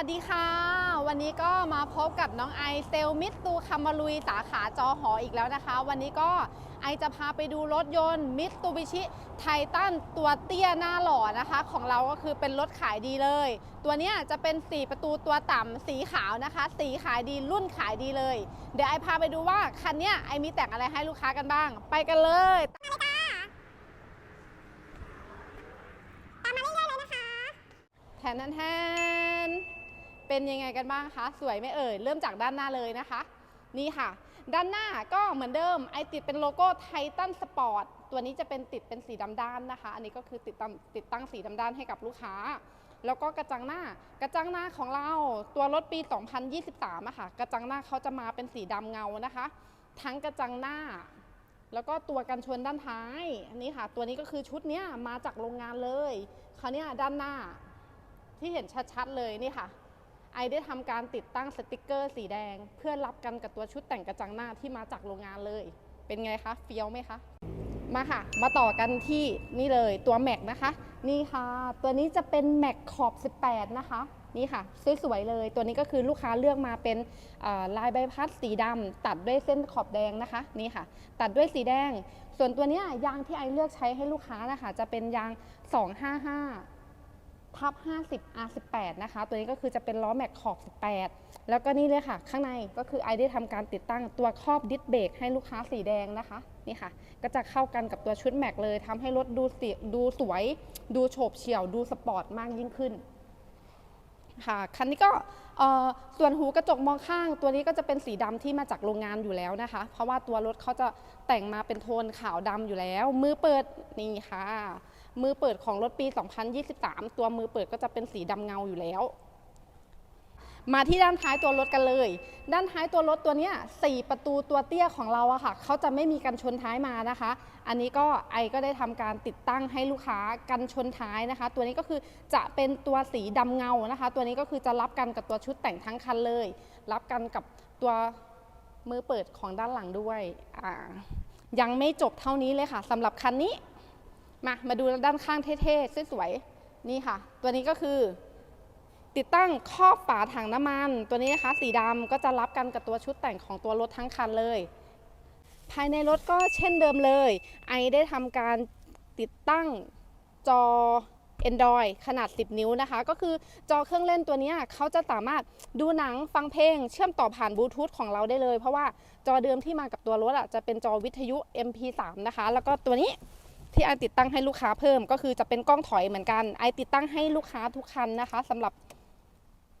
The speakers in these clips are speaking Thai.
วัสดีค่ะ วันนี้ก็มาพบกับน้องไอเซลมิตซูคามาลุยสาขาจอหออีกแล้วนะคะ วันนี้ก็ไอจะพาไปดูรถยนต์มิตซูบิชิไททันตัวเตี้ยหน้าหล่อนะคะ ของเราก็คือเป็นรถขายดีเลย ตัวเนี้ยจะเป็น 4 ประตูตัวต่ำสีขาวนะคะ สีขายดีรุ่นขายดีเลย เดี๋ยวไอพาไปดูว่าคันเนี้ยไอมีแต่งอะไรให้ลูกค้ากันบ้าง ไปกันเลยแทนแทนแทน เป็นยังไงกันบ้างคะ สวยไหมเอ่ย เริ่มจากด้านหน้าเลยนะคะ นี่ค่ะ ด้านหน้าก็เหมือนเดิม ไอติดเป็นโลโก้ไททันสปอร์ต ตัวนี้จะเป็นติดเป็นสีดำด้านนะคะ อันนี้ก็คือติดตั้งติดตั้งสีดำด้านให้กับลูกค้า แล้วก็กระจังหน้า กระจังหน้าของเรา ตัวรถปี 2023อะค่ะ กระจังหน้าเขาจะมาเป็นสีดำเงานะคะ ทั้งกระจังหน้า แล้วก็ตัวกันชนด้านท้าย อันนี้ค่ะ ตัวนี้ก็คือชุดเนี้ยมาจากโรงงานเลย คราวเนี้ยด้านหน้าที่เห็นชัดๆเลยนี่ค่ะ ไอได้ทำการติดตั้งสติกเกอร์สีแดง เพื่อรับกันกับตัวชุดแต่งกระจังหน้าที่มาจากโรงงานเลย เป็นไงคะเฟี้ยวไหมคะ มาค่ะ มาต่อกันที่นี่เลยตัวแม็กนะคะ นี่ค่ะ ตัวนี้จะเป็นแม็กขอบ 18 นะคะ นี่ค่ะ สวยๆเลย ตัวนี้ก็คือลูกค้าเลือกมาเป็นลายใบพัดสีดำตัดด้วยเส้นขอบแดงนะคะ นี่ค่ะ ตัดด้วยสีแดง ส่วนตัวเนี้ยยางที่ไอเลือกใช้ให้ลูกค้านะคะ จะเป็นยาง 255 ทับ 50 R18 นะคะ ตัวนี้ก็คือจะเป็นล้อแม็กขอบ 18 แล้วก็นี่เลยค่ะ ข้างในก็คือไอได้ทำการติดตั้งตัวครอบดิสเบรกให้ลูกค้าสีแดงนะคะ นี่ค่ะ ก็จะเข้ากันกับตัวชุดแม็กเลยทำให้รถดูสีดูสวย ดูโฉบเฉี่ยว ดูสปอร์ตมากยิ่งขึ้น ค่ะคันนี้ก็ส่วนหูกระจกมองข้าง ตัวนี้ก็จะเป็นสีดำที่มาจากโรงงานอยู่แล้วนะคะ เพราะว่าตัวรถเขาจะแต่งมาเป็นโทนขาวดำอยู่แล้ว มือเปิดนี่ค่ะ มือเปิดของรถปี 2023 ตัวมือเปิดก็จะเป็นสีดำเงาอยู่แล้ว มาที่ด้านท้ายตัวรถกันเลย ด้านท้ายตัวรถตัวนี้สี่ประตูตัวเตี้ยของเราอะค่ะเขาจะไม่มีกันชนท้ายมานะคะ อันนี้ก็ไอก็ได้ทำการติดตั้งให้ลูกค้ากันชนท้ายนะคะ ตัวนี้ก็คือจะเป็นตัวสีดำเงานะคะ ตัวนี้ก็คือจะรับกันกับตัวชุดแต่งทั้งคันเลย รับกันกับตัวมือเปิดของด้านหลังด้วยยังไม่จบเท่านี้เลยค่ะสำหรับคันนี้ มามาดูด้านข้างเท่ๆสวยๆนี่ค่ะ ตัวนี้ก็คือ ติดตั้งครอบฝาถังน้ำมัน ตัวนี้นะคะสีดำก็จะรับกันกับตัวชุดแต่งของตัวรถทั้งคันเลย ภายในรถก็เช่นเดิมเลย ไอได้ทำการติดตั้งจอ Android ขนาด 10 นิ้วนะคะ ก็คือจอเครื่องเล่นตัวนี้เขาจะสามารถดูหนังฟังเพลง เชื่อมต่อผ่านบลูทูธของเราได้เลย เพราะว่าจอเดิมที่มากับตัวรถอะจะเป็นจอวิทยุ MP3 นะคะ แล้วก็ตัวนี้ที่ไอติดตั้งให้ลูกค้าเพิ่ม ก็คือจะเป็นกล้องถอยเหมือนกัน ไอติดตั้งให้ลูกค้าทุกคันนะคะสำหรับ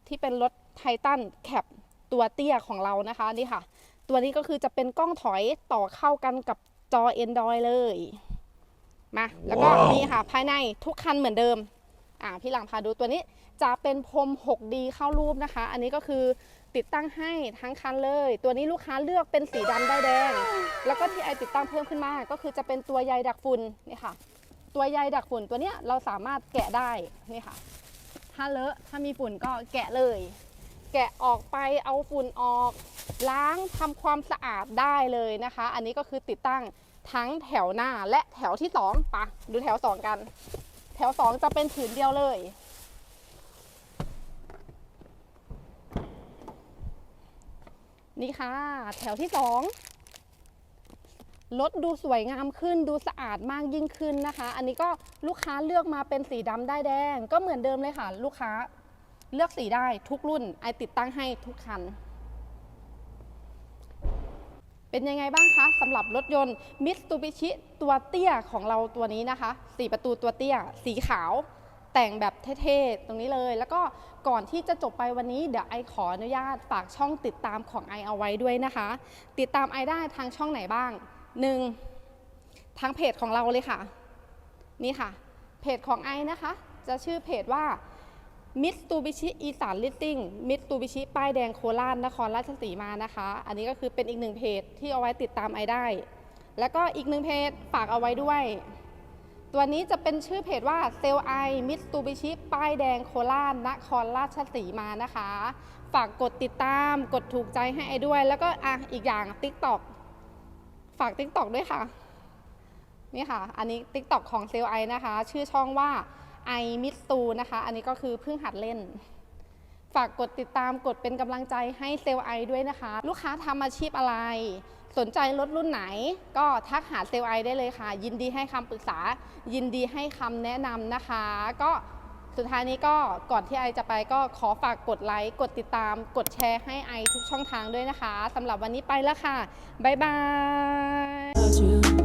ที่เป็นรถไททันแคปตัวเตี้ยของเรานะคะนี่ค่ะ ตัวนี้ก็คือจะเป็นกล้องถอยต่อเข้ากันกับจอ Android เลยมาแล้วก็ว้าวนี่ค่ะภายในทุกคันเหมือนเดิมอ่าพี่หลังพาดูตัวนี้จะเป็นพรม 6D เข้ารูปนะคะ อันนี้ก็คือติดตั้งให้ทั้งคันเลย ตัวนี้ลูกค้าเลือกเป็นสีดำได้ายแดง แล้วก็ที่ไอติดตั้งเพิ่มขึ้นมา ก็คือจะเป็นตัวใยดักฝุ่นนี่ค่ะ ตัวใยดักฝุ่นตัวเนี้ยเราสามารถแกะได้นี่ค่ะ ถ้าเลอะถ้ามีฝุ่นก็แกะเลย แกะออกไปเอาฝุ่นออก ล้างทำความสะอาดได้เลยนะคะ อันนี้ก็คือติดตั้งทั้งแถวหน้าและแถวที่สองปะดูแถวสองกัน แถวสองจะเป็นผืนเดียวเลยนี่ค่ะ แถวที่สอง รถดูสวยงามขึ้นดูสะอาดมากยิ่งขึ้นนะคะ อันนี้ก็ลูกค้าเลือกมาเป็นสีดำได้แดง ก็เหมือนเดิมเลยค่ะ ลูกค้าเลือกสีได้ทุกรุ่นไอติดตั้งให้ทุกคัน เป็นยังไงบ้างคะสำหรับรถยนต์ Mitsubishi ตัวเตี้ยของเราตัวนี้นะคะ4ประตูตัวเตี้ย สีขาวแต่งแบบเท่ๆ ตรงนี้เลย แล้วก็ก่อนที่จะจบไปวันนี้ เดี๋ยวไอขออนุญาตฝากช่องติดตามของไอเอาไว้ด้วยนะคะ ติดตามไอได้ทางช่องไหนบ้าง 1. ทางเพจของเราเลยค่ะ นี่ค่ะ เพจของไอนะคะ จะชื่อเพจว่ามิตซูบิชิอีสานลิสติ้งมิตซูบิชิป้ายแดงโคราชนครราชสีมานะคะ อันนี้ก็คือเป็นอีกหนึ่งเพจที่เอาไว้ติดตามไอได้ แล้วก็อีกหนึ่งเพจฝากเอาไว้ด้วย ตัวนี้จะเป็นชื่อเพจว่าเซลไอมิตซูบิชิป้ายแดงโคราชนครราชสีมานะคะ ฝากกดติดตามกดถูกใจให้ไอด้วย แล้วก็อะอีกอย่าง TikTok ฝาก TikTok ด้วยค่ะ นี่ค่ะ อันนี้ TikTok ของเซลไอนะคะ ชื่อช่องว่าไอมิตซูนะคะ อันนี้ก็คือเพิ่งหัดเล่น ฝากกดติดตามกดเป็นกำลังใจให้เซลไอด้วยนะคะ ลูกค้าทำอาชีพอะไร สนใจรถรุ่นไหน ก็ทักหาเซลไอได้เลยค่ะ ยินดีให้คำปรึกษา ยินดีให้คำแนะนำนะคะ ก็ สุดท้ายนี้ก็ก่อนที่ไอจะไปก็ขอฝากกดไลค์กดติดตาม กดแชร์ให้ไอทุกช่องทางด้วยนะคะสำหรับวันนี้ไปแล้วค่ะ บ๊ายบาย